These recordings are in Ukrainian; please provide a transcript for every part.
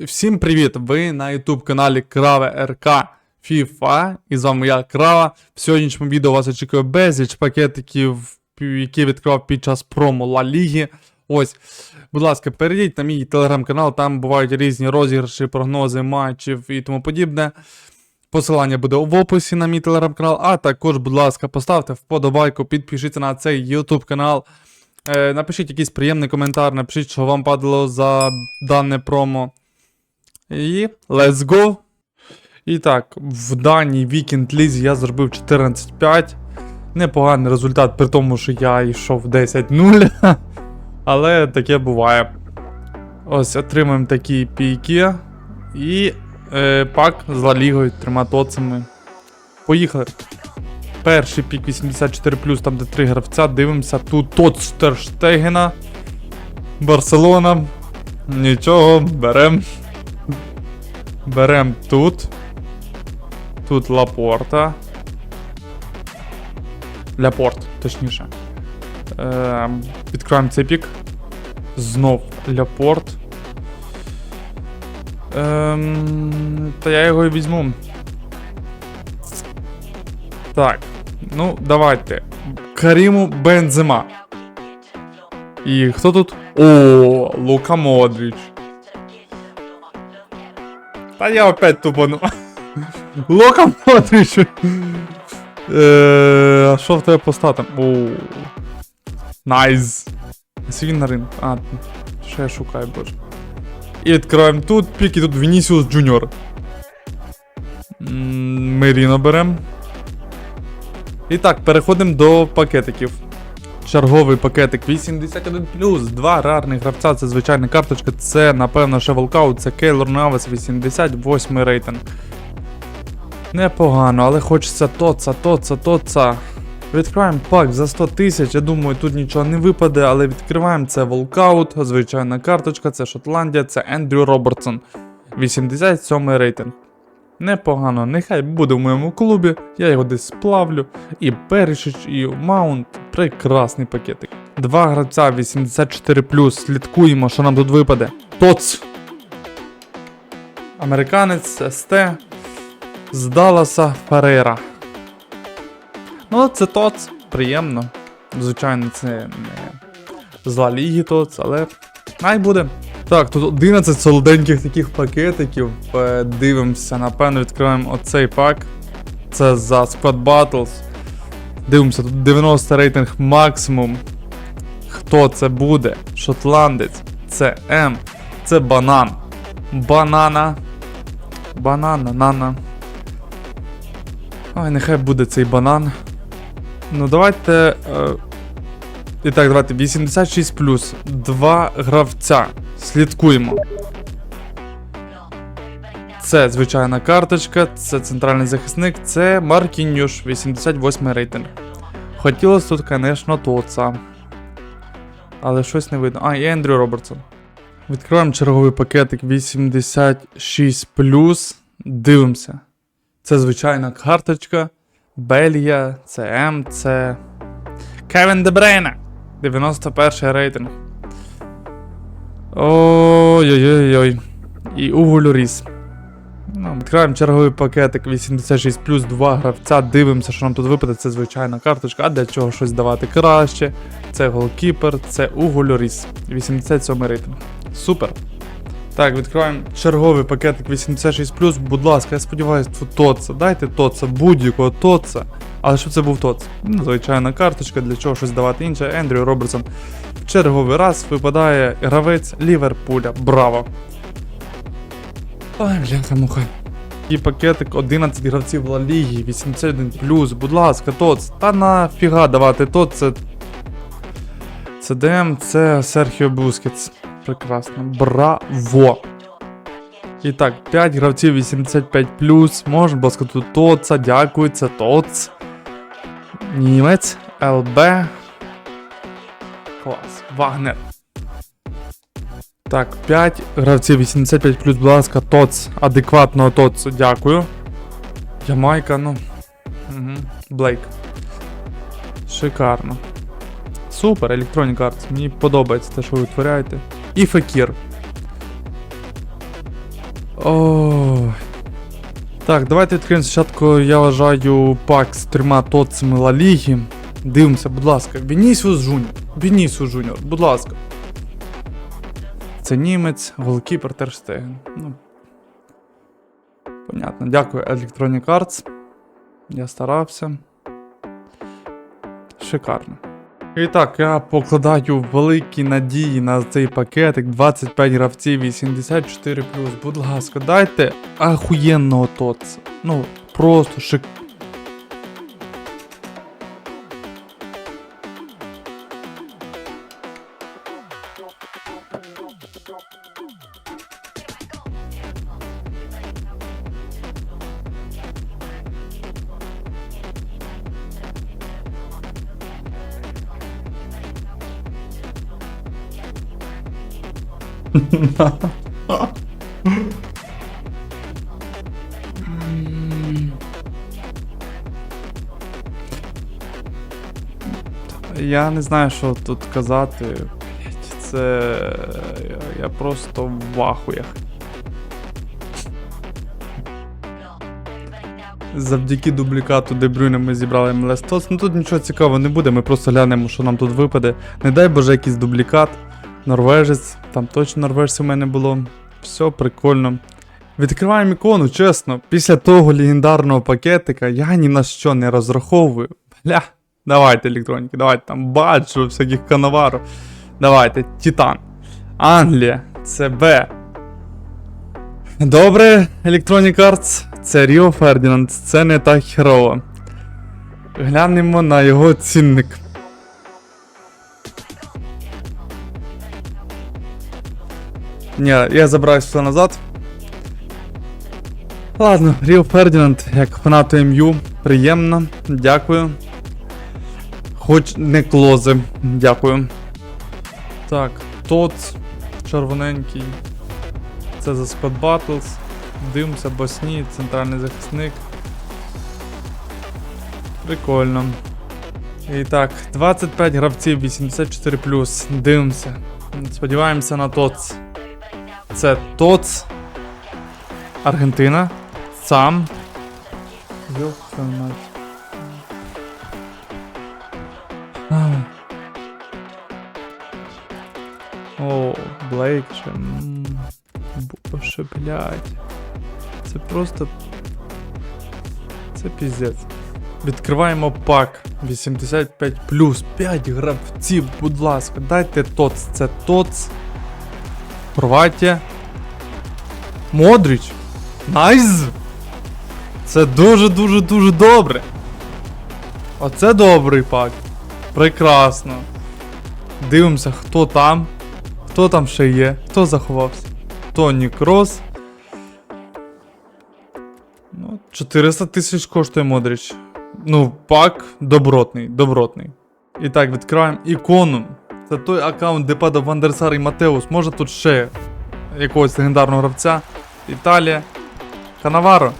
Всім привіт! Ви на YouTube каналі Крава РК FIFA. І з вами я Крава. В сьогоднішньому відео вас очікує безліч пакетиків, які відкривав під час промо Ла Ліги. Ось, будь ласка, перейдіть на мій телеграм-канал, там бувають різні розіграші, прогнози матчів і тому подібне. Посилання буде в описі на мій телеграм-канал, а також, будь ласка, поставте вподобайку, підпишіться на цей YouTube канал. Е, напишіть якийсь приємний коментар, напишіть, що вам падало за дане промо. І let's go. І так, в даній вікенд лізі я зробив 14-5. Непоганий результат, при тому, що я йшов 10-0. Але таке буває. Ось отримаємо такі пійки. І е, пак з Ла Лігою, трьома тоцами. Поїхали. Перший пік 84, там де три гравця. Дивимося. Тут Тоц Терштегена. Барселона. Нічого, берем. Берем тут. Тут Лапорта. Ляпорт, точніше. Е, цей пік. Знов Ляпорт. Ем, та я його і візьму. Так. Ну, давайте. Каріму Бензема. І хто тут? О, Лука Модріч. Та я опять тупану. Лука Модріч. Е, А що в тебе по статам? О. Найс. Ось він на ринку. А, що я шукаю, боже. І відкриваємо тут пік, і тут Вінісіус Джуніор. Меріно беремо. І так, переходимо до пакетиків. Черговий пакетик 81 два рарних гравця, це звичайна карточка, це, напевно, ще волкаут, це Кейлор Навес 88 рейтинг. Непогано, але хочеться тоца, тоца, тоца. Відкриваємо пак за 100 тисяч. Я думаю, тут нічого не випаде, але відкриваємо це волкаут, звичайна карточка, це Шотландія, це Ендрю Робертсон. 87 рейтинг. Непогано, нехай буде в моєму клубі, я його десь сплавлю. І Першич, і Маунт. Прекрасний пакетик. Два гравця 84 слідкуємо, що нам тут випаде. Тоц! Американець СТ з Далласа Ферейра. Ну, це ТОЦ, приємно. Звичайно, це не з Ла Ліги ТОЦ, але най буде. Так, тут 11 солоденьких таких пакетиків. Е, Дивимося, напевно, відкриваємо оцей пак. Це за Squad Battles. Дивимося, тут 90 рейтинг максимум. Хто це буде? Шотландець. Це М. Це банан. Банана. Банана, нана. Ой, нехай буде цей банан. Ну, давайте. Е... І так, давайте 86 Два гравця. Слідкуємо. Це звичайна карточка, це центральний захисник, це Маркінюш, 88 рейтинг. Хотілося тут, звісно, Тоца. Але щось не видно. А, і Ендрю Робертсон. Відкриваємо черговий пакетик 86. Дивимося. Це звичайна карточка. Бельгія, це М, це. Кевін Дебрейна. 91 рейтинг. Ой-ой-ой. І Уго Лоріс. Ну, відкриваємо черговий пакетик 86 плюс 2 гравця. Дивимося, що нам тут випаде. Це звичайна карточка. А для чого щось давати краще? Це голкіпер, це Уго Лоріс. 87 рейтинг. Супер. Так, відкриваємо черговий пакетик 86 Будь ласка, я сподіваюся, тут тоца. Дайте тоца, будь-якого тоца. Але щоб це був тоц. Ну, звичайна карточка, для чого щось давати інше. Ендрю Робертсон. В черговий раз випадає гравець Ліверпуля. Браво! Ой, бляха муха. І пакетик 11 гравців Ла Ліги, 81 Будь ласка, тоц. Та нафіга давати тот, це. Це ДМ, це Серхіо Бускетс. Прекрасно. Браво! І так, 5 гравців 85 Можеш, будь ласка, Тоца, дякую, це Тоц. Німець, ЛБ. Клас. Вагнер. Так, 5 гравців 85 будь ласка, ТОЦ. Адекватного ТОЦ, дякую. Ямайка, ну. Угу. Блейк. Шикарно. Супер, Electronic Arts. Мені подобається те, що ви витворяєте. І Фекір. Ой. Так, давайте відкриємо спочатку, я вважаю, пак з трьома тоцами Ла Ліги. Дивимося, будь ласка. Вінісіус Жуніор. Вінісіус Жуніор, будь ласка. Це німець, голкіпер Терштеген. Ну. Понятно. Дякую, Electronic Arts. Я старався. Шикарно. І так, я покладаю великі надії на цей пакетик 25 гравців 84 Будь ласка, дайте ахуєнного тоца. Ну, просто шик. Я не знаю, що тут казати. Це. Я, я просто в ахуях. Завдяки дублікату Дебрюне ми зібрали МЛС ТОЦ. Ну тут нічого цікавого не буде, ми просто глянемо, що нам тут випаде. Не дай боже якийсь дублікат. Норвежець, там точно норвежців у мене було. Все прикольно. Відкриваємо ікону, чесно. Після того легендарного пакетика я ні на що не розраховую. Бля, давайте електроніки, давайте там баджу, всяких канавару. Давайте, Титан. Англія, ЦБ. Добре, Electronic Arts, це Ріо Фердінанд, це не так херово. Глянемо на його цінник. Ні, я забираю все назад. Ладно, Ріо Фердінанд, як фанату МЮ, приємно, дякую. Хоч не клози, дякую. Так, тот червоненький. Це за Scott Battles. Дивимося, Босні, центральний захисник. Прикольно. І так, 25 гравців, 84 Дивимося. Сподіваємося на ТОЦ. Це ТОЦ. Аргентина. Сам. Мать. О, Блейк ще. Боже, блядь. Це просто. Це піздець. Відкриваємо пак 85 5 гравців, будь ласка, дайте ТОЦ. Це ТОЦ. Хорватія. Модріч. Найс! Це дуже-дуже-дуже добре. Оце добрий пак. Прекрасно. Дивимося, хто там. Хто там ще є? Хто заховався? Тоні Крос. Ну, 400 тисяч коштує Модріч. Ну, пак добротний, добротний. І так, відкриваємо ікону. Це той аккаунт, де падав Вандерсар і Матеус. Може тут ще якогось легендарного гравця. Італія. Канаваро.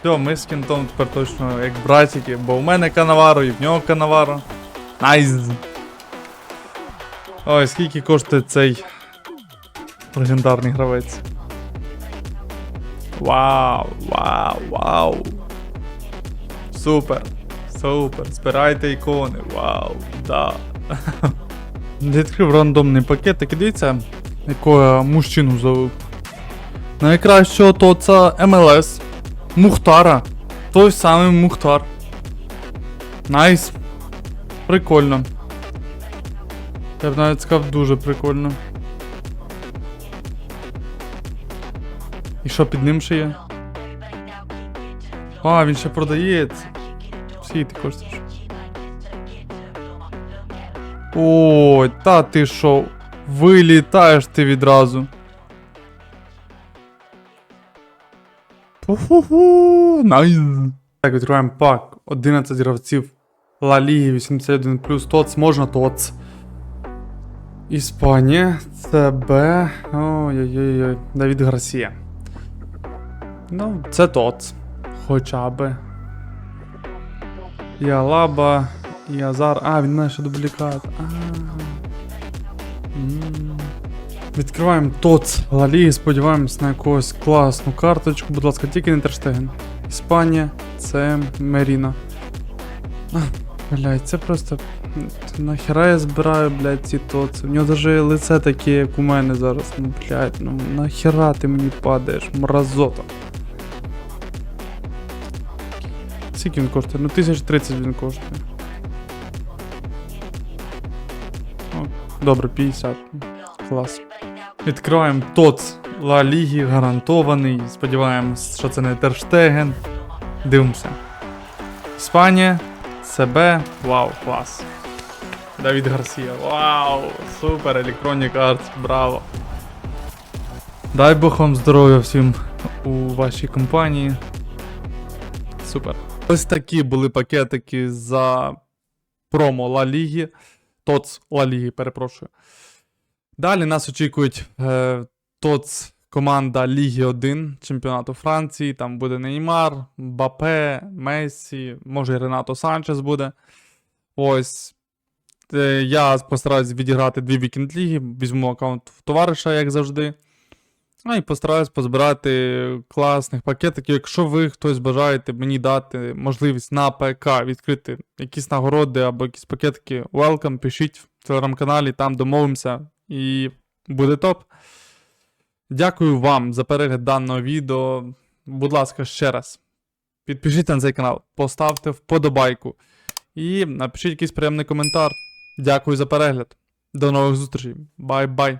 Все, ми з кінтом тепер точно як братики, бо у мене Канаваро і в нього Канаваро. Найс. Ой, скільки коштує цей легендарний гравець. Вау, вау, вау. Супер. Супер. Збирайте ікони. Вау, да. Відкрив рандомний пакетик і дивіться, якого мужчину завив. Найкращого то це МЛС. Мухтара. Той самий Мухтар. Найс. Прикольно. Я б навіть сказав дуже прикольно. І що під ним ще є? А, він ще продається. Скільки ти коштуєш? Ой, та ти що? Вилітаєш ти відразу. Фу-фу-фу, найс. Так, відкриваємо пак. 11 гравців. Ла Ліги 81 ТОЦ, можна ТОЦ. Іспанія, ЦБ. Ой-ой-ой, Давід Гарсія. Ну, це ТОЦ. Хоча би. І Алаба, і Азар. А, він ще дублікат. А. Відкриваємо ТОЦ Ла Ліги, сподіваємось на якусь класну карточку. Будь ласка, тільки не Терштеген. Іспанія, це Меріна. А, це просто. Нахера я збираю, блядь, ці тоци. У нього даже лице таке, як у мене зараз. Ну, блядь, ну нахера ти мені падаєш, мразота. Скільки він коштує? Ну 1030 він коштує. О, добре, 50. Клас. Відкриваємо ТОЦ Ла Ліги, гарантований. Сподіваємось, що це не Терштеген. Дивимося. Іспанія, СБ, вау, клас. Давід Гарсія, вау, супер, Electronic Arts, браво. Дай Бог вам здоров'я всім у вашій компанії. Супер. Ось такі були пакетики за промо Ла Ліги. ТОЦ Ла Ліги, перепрошую. Далі нас очікують е, ТОЦ команда Ліги 1 чемпіонату Франції. Там буде Неймар, Бапе, Мессі, може і Ренато Санчес буде. Ось. Е, я постараюсь відіграти дві вікенд ліги, візьму аккаунт в товариша, як завжди. Ну і постараюсь позбирати класних пакетиків. Якщо ви хтось бажаєте мені дати можливість на ПК відкрити якісь нагороди або якісь пакетики, welcome, пишіть в телеграм-каналі, там домовимося і буде топ. Дякую вам за перегляд даного відео. Будь ласка, ще раз. Підпишіться на цей канал, поставте вподобайку і напишіть якийсь приємний коментар. Дякую за перегляд. До нових зустрічей. Бай-бай.